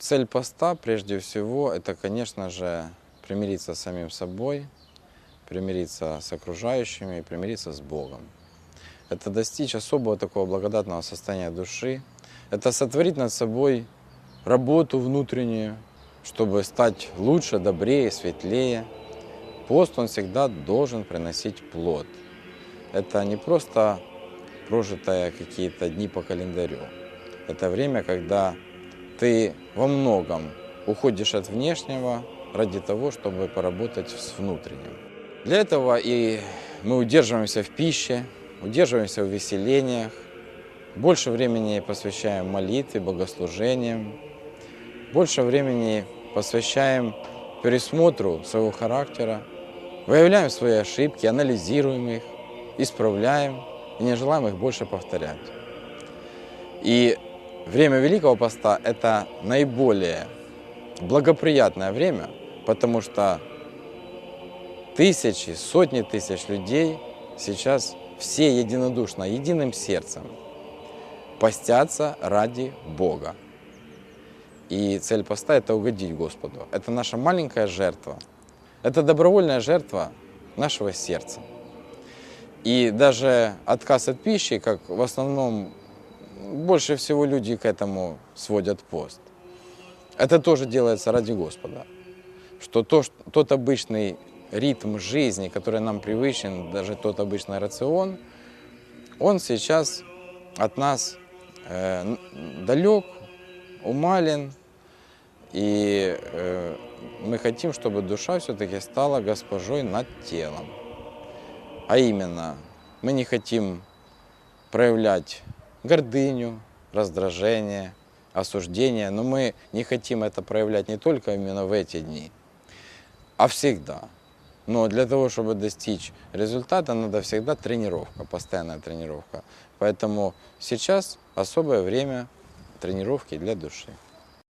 Цель поста, прежде всего, это, конечно же, примириться с самим собой, примириться с окружающими примириться с Богом. Это достичь особого такого благодатного состояния души. Это сотворить над собой работу внутреннюю, чтобы стать лучше, добрее, светлее. Пост, он всегда должен приносить плод. Это не просто прожитые какие-то дни по календарю. Это время, когда ты во многом уходишь от внешнего ради того, чтобы поработать с внутренним. Для этого и мы удерживаемся в пище, удерживаемся в веселениях, больше времени посвящаем молитве, богослужениям, больше времени посвящаем пересмотру своего характера, выявляем свои ошибки, анализируем их, исправляем и не желаем их больше повторять. И время Великого Поста – это наиболее благоприятное время, потому что тысячи, сотни тысяч людей сейчас все единодушно, единым сердцем постятся ради Бога. И цель поста – это угодить Господу. Это наша маленькая жертва. Это добровольная жертва нашего сердца. И даже отказ от пищи, как в основном больше всего люди к этому сводят пост. Это тоже делается ради Господа. Что то, что тот обычный ритм жизни, который нам привычен, даже тот обычный рацион, он сейчас от нас э, далек, умален, и э, мы хотим, чтобы душа все-таки стала госпожой над телом. А именно, мы не хотим проявлять гордыню, раздражение, осуждение, но мы не хотим это проявлять не только именно в эти дни, а всегда. Но для того, чтобы достичь результата, надо всегда тренировка, постоянная тренировка. Поэтому сейчас особое время тренировки для души.